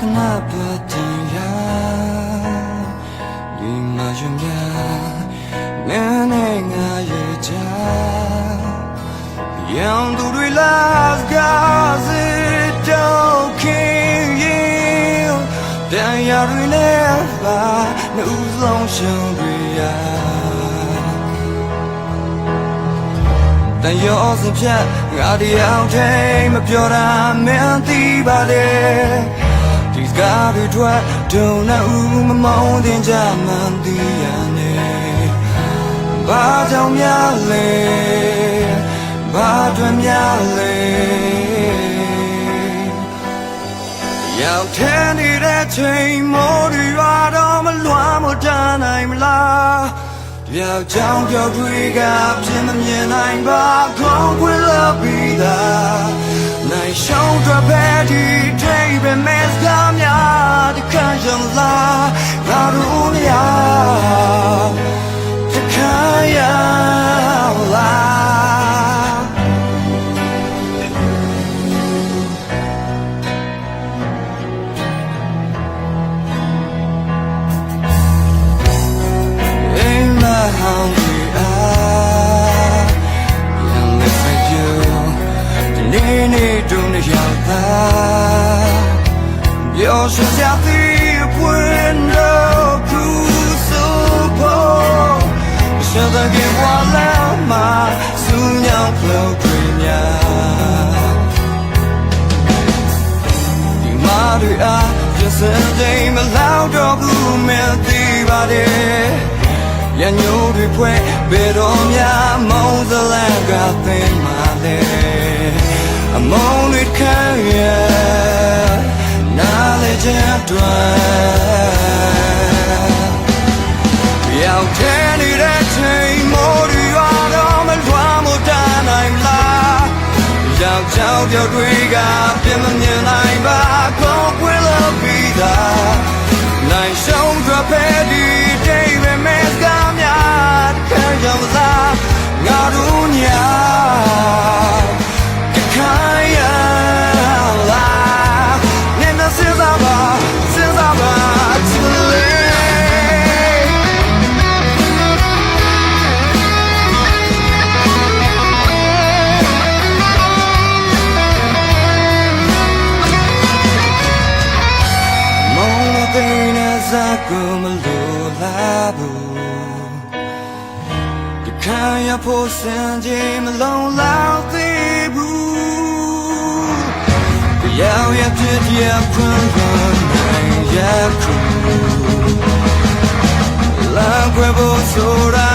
ကနာပတ်တင်ရာဒီမှာရင်များနဲနဲ့ငါရဲ့ချာရောင်သူတွေလာကားစေတော့ခင်ရင်တန်ရာတွေနဲ့ပါနှုတ်ဆုံးရှုံးတွေရာတန်ရောစင်ဖြတ်ငါတရားထိန်မပြောတာမင်းသိပါတယ် ဒီစကားတွေထွက်ဒုံနဲ့ဦးမမောင်းတင်ကြမှန်သိရနေဘာကြောင့်များလဲဘာတွေများလဲရောက်ထဲနေတဲ့ချိန်မိုးတွေရွာတော့မလွမ်းမတန်းနိုင်မလားပြောက်ချောင်းပြောက်တွေကပြင်းမမြင်နိုင်ပါခေါင်းခွေလာပြီးသားနိုင်ရှောင်းတော့ပဲဒီ ထိပ်ပဲမက်စကားများတခါရုံလာငါတို့များတခါရလာ In my hungry Your shoes out the window Cruise so poor Show the game while out my Soon young flow green yeah ဒီမာတွေအားပြစတဲ့ချိန်မလောက်တော့ဘူးမင်းသိပါတယ်ရညိုးတွေဖွဲ့ လေချင်တွင်ရောက်ထဲနေတဲ့ချိန်မိုးတွေရွာတော့မလွမ်းမတန်းနိုင်လားယောက်ျောက်ပြောက်တွေကပြင်းမမြင်နိုင်ပါကောင်းခွေလို့ပြီးသားနိုင်ရှုံးတော့ပဲ ကူမလိုလားဘူးဒီခံရဖို့စံချိန်မလုံလောက်သေးဘူးပြောင်းရတဲ့တရားခွန်ခွန်နိုင်ရခုလာခွေဖို့ဆိုတာ